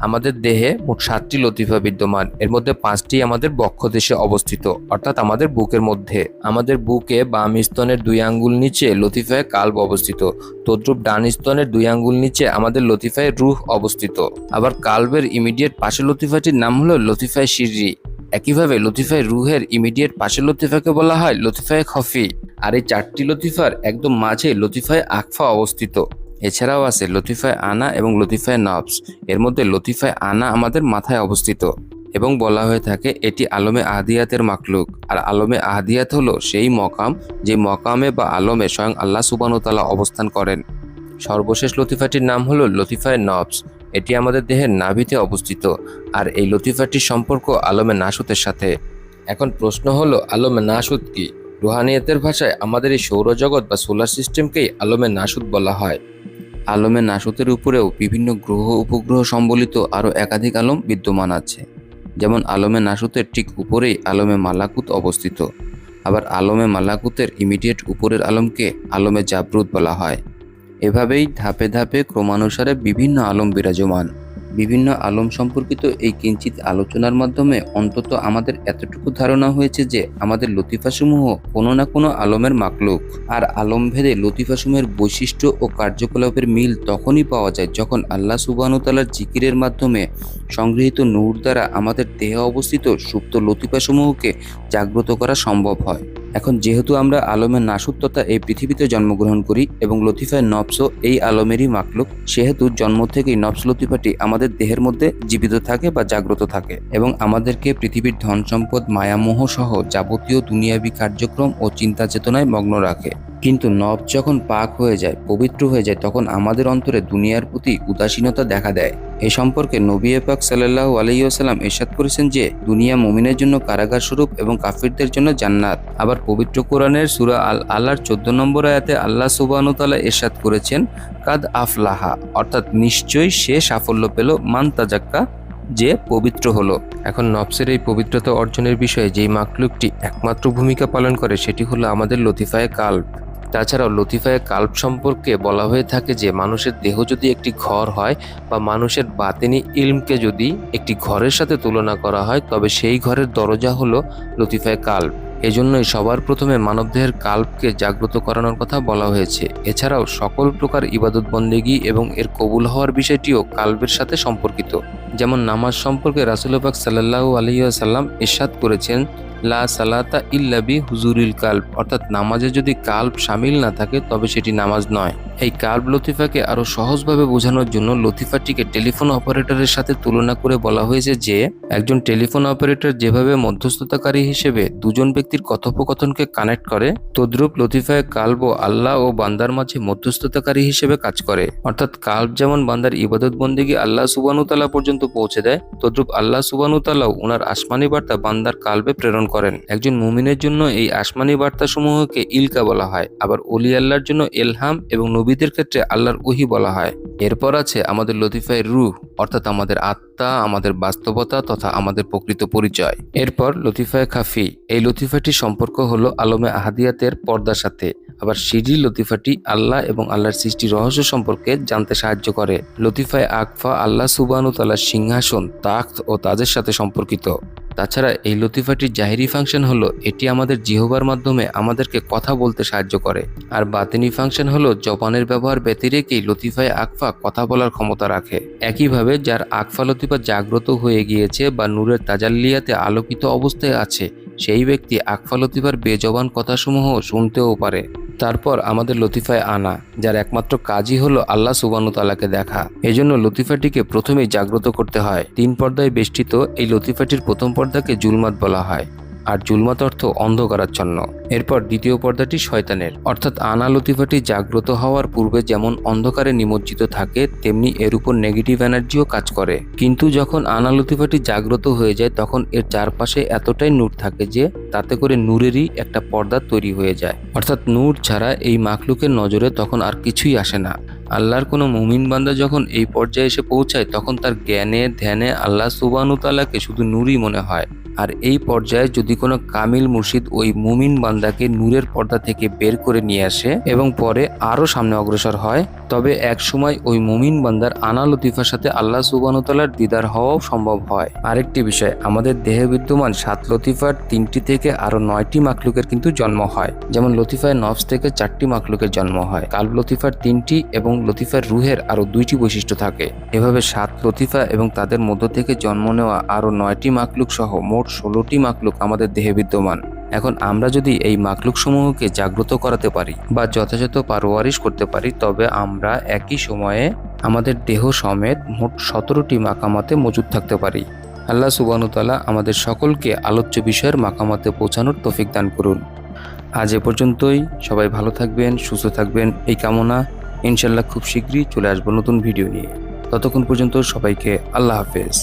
আমাদের দেহে মোট সাতটি লতিফা বিদ্যমান। এর মধ্যে পাঁচটি আমাদের বক্ষদেশে অবস্থিত, অর্থাৎ আমাদের বুকের মধ্যে। আমাদের বুকে বাম স্তনের দুই আঙ্গুল নিচে লতিফায় কাল্ব অবস্থিত। তদ্রুপ ডান স্তনের দুই আঙ্গুল নিচে আমাদের লতিফায় রুহ অবস্থিত। আবার কাল্বের ইমিডিয়েট পাশে লতিফাটির নাম হলো লতিফায় শিররি একইভাবে লতিফায় রুহের ইমিডিয়েট পাশে লতিফাকে বলা হয় লতিফায় খফি। আর এই চারটি লতিফার একদম মাঝে লতিফায় আকফা অবস্থিত। এছাড়াও আছে লতিফায় আনা এবং লতিফায় নবস এর মধ্যে লতিফায় আনা আমাদের মাথায় অবস্থিত এবং বলা হয়ে থাকে, এটি আলমে আহদিয়াতের মাকলুক আর আলমে আহদিয়াত হলো সেই মকাম যে মকামে বা আলমে স্বয়ং আল্লাহ সুবানুতালা অবস্থান করেন। সর্বশেষ লতিফাটির নাম হলো লতিফায় নবস এটি আমাদের দেহের নাভিতে অবস্থিত। আর এই লতিফাটির সম্পর্ক আলমে নাসুতের সাথে। এখন প্রশ্ন হলো, আলমে নাসুত কি? রুহানিয়তের ভাষায় আমাদের এই সৌরজগৎ বা সোলার সিস্টেমকেই আলমে নাসুদ বলা হয়। আলমে নাসতের উপরেও বিভিন্ন গ্রহ উপগ্রহ সম্বলিত আরও একাধিক আলম বিদ্যমান আছে। যেমন আলমে নাসতের ঠিক উপরেই আলমে মালাকুত অবস্থিত। আবার আলমে মালাকুতের ইমিডিয়েট উপরের আলমকে আলমে জাবরুত বলা হয়। এভাবেই ধাপে ধাপে ক্রমানুসারে বিভিন্ন আলম বিরাজমান। বিভিন্ন আলম সম্পর্কিত এই কিঞ্চিত আলোচনার মাধ্যমে অন্তত আমাদের এতটুকু ধারণা হয়েছে যে আমাদের লতিফাসমূহ কোনো না কোনো আলমের মাকলুক। আর আলমভেদে লতিফাসমূহের বৈশিষ্ট্য ও কার্যকলাপের মিল তখনই পাওয়া যায় যখন আল্লাহ সুবাহতালার জিকিরের মাধ্যমে সংগৃহীত নূর দ্বারা আমাদের দেহে অবস্থিত সুপ্ত লতিফাসমূহকে জাগ্রত করা সম্ভব হয়। এখন যেহেতু আমরা আলমের তথা এই পৃথিবীতে জন্মগ্রহণ করি এবং লতিফায় নবসও এই আলমেরই মাকলুক সেহেতু জন্ম থেকেই নবস লতিফাটি আমাদের দেহের মধ্যে জীবিত থাকে বা জাগ্রত থাকে এবং আমাদেরকে পৃথিবীর ধন সম্পদ মায়ামোহ সহ যাবতীয় দুনিয়াবী কার্যক্রম ও চিন্তা চেতনায় মগ্ন রাখে। কিন্তু নব যখন পাক হয়ে যায়, পবিত্র হয়ে যায়, তখন আমাদের অন্তরে দুনিয়ার প্রতি উদাসীনতা দেখা দেয়। এ সম্পর্কে নবী পাক সাল্লাহ আলাইসাল্লাম এরশাদ করেছেন যে, দুনিয়া মুমিনের জন্য কারাগার স্বরূপ এবং কাফিরদের জন্য জান্নাত। আবার পবিত্র কোরআনের সুরা আল আল্লাহর চোদ্দ নম্বর আয়াতে আল্লাহ সুবাহতালা এরশাদ করেছেন, কাদ আফলাহা অর্থাৎ নিশ্চয়ই সে সাফল্য পেল, মান তাজাক্কা, যে পবিত্র হলো। এখন নফসের এই পবিত্রতা অর্জনের বিষয়ে যেই মাকলুকটি একমাত্র ভূমিকা পালন করে, সেটি হলো আমাদের লতিফায় কাল্ব। তাছাড়াও লতিফায় কাল্প সম্পর্কে বলা হয়ে থাকে যে মানুষের দেহ যদি একটি ঘর হয় বা মানুষের বাতেনি ইলমকে যদি একটি ঘরের সাথে তুলনা করা হয়, তবে সেই ঘরের দরজা হলো লতিফায় কাল্ব এজন্যই সবার প্রথমে মানবদেহের কাল্পকে জাগ্রত করানোর কথা বলা হয়েছে। এছাড়াও সকল প্রকার ইবাদত বন্দেগী এবং এর কবুল হওয়ার বিষয়টিও কাল্পের সাথে সম্পর্কিত। যেমন নামাজ সম্পর্কে রাসুলবাক সাল্লাহু আলহিসাল্লাম ইরশাদ করেছেন, লা সালাতা ইল্লাবি হুজুরিল কাল্ব, অর্থাৎ নামাজে যদি কাল্ব সামিল না থাকে, তবে সেটি নামাজ নয়। এই কাল্ব লতিফাকে আরও সহজভাবে বোঝানোর জন্য লতিফাটিকে টেলিফোন অপারেটরের সাথে তুলনা করে বলা হয়েছে যে, একজন টেলিফোন অপারেটর যেভাবে মধ্যস্থতাকারী হিসেবে দুজন ব্যক্তির কথোপকথনকে কানেক্ট করে, তদ্রূপ লতিফায় কাল্ব আল্লাহ ও বান্দার মাঝে মধ্যস্থতাকারী হিসেবে কাজ করে। অর্থাৎ কাল্ব যেমন বান্দার ইবাদত বন্দিগি আল্লাহ সুবানুতালা পর্যন্ত পৌঁছে দেয়। তদ্রূপ আল্লাহ সুবানুতালাও ওনার আসমানি বার্তা বান্দার কালবে প্রেরণ করেন। একজন মুমিনের জন্য এই আসমানি বার্তা সমূহকে ইলকা বলা হয়, আবার অলি আল্লাহর জন্য এলহাম এবং নবীদের ক্ষেত্রে আল্লাহর ওহি বলা হয়। এরপর আছে আমাদের লতিফায় রুহ, অর্থাৎ আমাদের আত্মা, আমাদের বাস্তবতা তথা আমাদের প্রকৃত পরিচয়। এরপর লতিফায় খাফি, এই লতিফাটির সম্পর্ক হলো আলমে আহাদিয়াতের পর্দার সাথে, আবার সিরি লতিফাটি আল্লাহ এবং আল্লাহর সৃষ্টি রহস্য সম্পর্কে জানতে সাহায্য করে। লতিফায় আকফা, আল্লাহ সুবানু তালার সিংহাসন, তাক্ত ও তাজের সাথে সম্পর্কিত। তাছাড়া এই লতিফাটির জাহিরি ফাংশন হলো, এটি আমাদের জিহবার মাধ্যমে আমাদেরকে কথা বলতে সাহায্য করে। আর বাতিনি ফাংশন হলো জবানের ব্যবহার ব্যতিরেকেই লতিফায় আকফা কথা বলার ক্ষমতা রাখে। একইভাবে যার আকফা লতিফা জাগ্রত হয়ে গিয়েছে বা নূরের তাজাল্লিয়াতে আলোকিত অবস্থায় আছে সেই ব্যক্তি আকফা লতিফার বেজবান কথাসমূহ শুনতেও পারে। তারপর আমাদের লতিফায় আনা, যার একমাত্র কাজই হলো আল্লাহ সুবানুতালাকে দেখা। এজন্য লতিফাটিকে প্রথমেই জাগ্রত করতে হয়। তিন পর্দায় বেষ্টিত এই লতিফাটির প্রথম পর্দাকে জুলমাত বলা হয়। আর জুলমাত অর্থ অন্ধকারাচ্ছন্ন। এরপর দ্বিতীয় পর্দাটি শয়তানের। অর্থাৎ আনা লতিফাটি জাগ্রত হওয়ার পূর্বে যেমন অন্ধকারে নিমজ্জিত থাকে, তেমনি এর উপর নেগেটিভ এনার্জিও কাজ করে। কিন্তু যখন আনা লতিফাটি জাগ্রত হয়ে যায়, তখন এর চারপাশে এতটাই নূর থাকে যে, তাতে করে নূরেরই একটা পর্দা তৈরি হয়ে যায়। অর্থাৎ নূর ছাড়া এই মাখলুকের নজরে তখন আর কিছুই আসে না। আল্লাহর কোনো মুমিন বান্দা যখন এই পর্যায়ে এসে পৌঁছায়, তখন তার জ্ঞানে, ধ্যানে আল্লাহ সুবানুতালাকে শুধু নূরই মনে হয়। আর এই পর্যায়ে যদি কোনো কামিল মুর্শিদ ওই মুমিন বান্দাকে নূরের পর্দা থেকে বের করে নিয়ে আসে এবং পরে আরও সামনে অগ্রসর হয় তবে এক সময় ওই মুমিন বান্দার আনা লতিফার সাথে আল্লাহ সুবানতালার দিদার হওয়াও সম্ভব হয়। আরেকটি বিষয়, আমাদের দেহে বিদ্যমান সাত লতিফার তিনটি থেকে আরও নয়টি মাকলুকের কিন্তু জন্ম হয়। যেমন লতিফায় নফস থেকে চারটি মাকলুকের জন্ম হয়। কাল্ব লতিফার তিনটি এবং লতিফার রুহের আরও দুইটি বৈশিষ্ট্য থাকে। এভাবে সাত লতিফা এবং তাদের মধ্য থেকে জন্ম নেওয়া আরও নয়টি মাকলুক সহ মোট ষোলোটি মাকলুক আমাদের দেহে বিদ্যমান। এখন আমরা যদি এই মাকলুক সমূহকে জাগ্রত করাতে পারি বা যথাযথ পারোয়ারিশ করতে পারি, তবে আমরা একই সময়ে আমাদের দেহ সমেত মোট সতেরোটি মাকামাতে মজুদ থাকতে পারি। আল্লাহ সুবানুতালা আমাদের সকলকে আলোচ্য বিষয়ের মাকামাতে পৌঁছানোর তফিক দান করুন। আজ এ পর্যন্তই। সবাই ভালো থাকবেন, সুস্থ থাকবেন। এই কামনা ইনশাল্লাহ খুব শীঘ্রই চলে আসব নতুন ভিডিও নিয়ে। ততক্ষণ পর্যন্ত সবাইকে আল্লাহ হাফেজ।